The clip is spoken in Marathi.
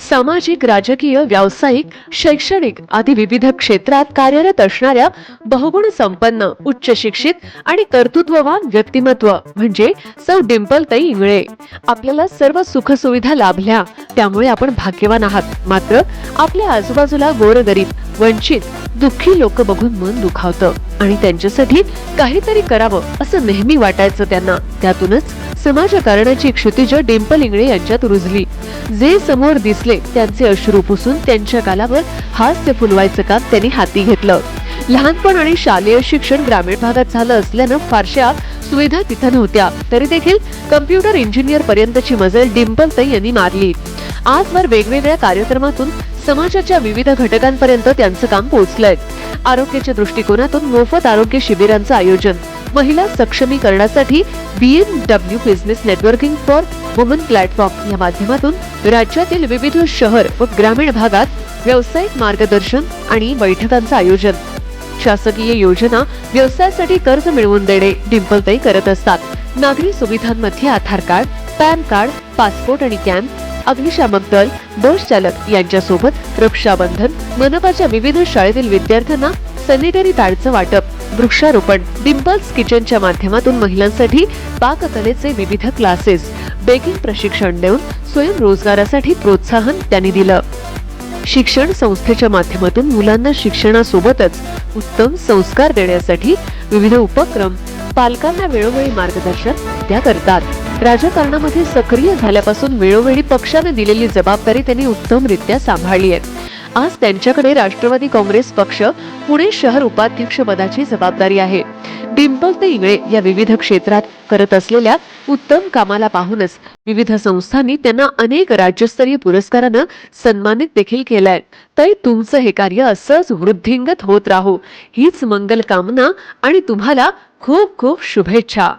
सामाजिक राजकीय व्यावसायिक शैक्षणिक आदी विविध क्षेत्रात कार्यरत असणाऱ्या बहुगुण संपन्न उच्च शिक्षित आणि कर्तृत्ववान व्यक्तिमत्व म्हणजे सौ डिंपलताई इंगळे. आपल्याला सर्व सुखसुविधा लाभल्या त्यामुळे आपण भाग्यवान आहात. मात्र आपल्या आजूबाजूला गोरगरीब वंचित दुःखी लोक बघून मन दुखावतं आणि त्यांच्यासाठी काहीतरी करावं असं नेहमी वाटायचं त्यांना. त्यातूनच समाजकारणाची क्षितिज डिंपल इंगळे यांच्यात रुजली. जे समोर दिसले त्यांचे अश्रू पुसून त्यांच्या गालावर हास्य फुलवायचं काम त्यांनी हाती घेतलं. लहानपण आणि शालेय शिक्षण ग्रामीण भागात झालं असल्यानं फारशा सुविधा तिथं नव्हत्या. तरी देखील कम्प्युटर इंजिनियर पर्यंतची मजल डिंपलताई यांनी मारली. आजवर वेगवेगळ्या कार्यक्रमातून समाजाच्या विविध घटकांपर्यंत त्यांचं काम पोहोचलंय. आरोग्याच्या दृष्टिकोनातून मोफत आरोग्य शिबिरांचं आयोजन. महिला सक्षमीकरणासाठी BMW business networking for woman platform या माध्यमातून राज्यातील विविध शहर व ग्रामीण भागात व्यावसायिक मार्गदर्शन आणि बैठकांचं आयोजन. शासकीय योजना व्यवसायासाठी कर्ज मिळवून देणे डिंपलताई करत असतात. नागरी सुविधांमध्ये Aadhaar card PAN card passport आणि कॅम्प अग्निशामक दल बस चालक यांच्यासोबत रक्षाबंधन मनपाच्या विविध शाळेतील विद्यार्थ्यांना सॅनिटरी पॅडचं वाटप वृक्षारोपण डिम्पल्स किचनच्या माध्यमातून महिलांसाठी पाककलेचे विविध क्लासेस बेकिंग प्रशिक्षण देऊन स्वयंरोजगारासाठी प्रोत्साहन त्यांनी दिलं. शिक्षण संस्थेच्या माध्यमातून मुलांना शिक्षणासोबतच उत्तम संस्कार देण्यासाठी विविध उपक्रम पालकांना वेळोवेळी मार्गदर्शन त्या करतात. राजकारणामध्ये सक्रिय झाल्यापासून वेळोवेळी पक्षाने दिलेली जबाबदारी त्यांनी उत्तमरित्या सांभाळली आहे. आज त्यांच्याकडे राष्ट्रवादी काँग्रेस पक्ष पुणे शहर उपाध्यक्ष पदाची जबाबदारी आहे. डिंपल ते इंगळे या विविध क्षेत्रात करत असलेल्या उत्तम कामाला पाहूनच विविध संस्थांनी त्यांना अनेक राज्यस्तरीय पुरस्कारानं सन्मानित देखील केलाय. तर तुमचं हे कार्य असंच वृद्धिंगत होत राहो. हीच मंगल कामना आणि तुम्हाला खूप खूप शुभेच्छा.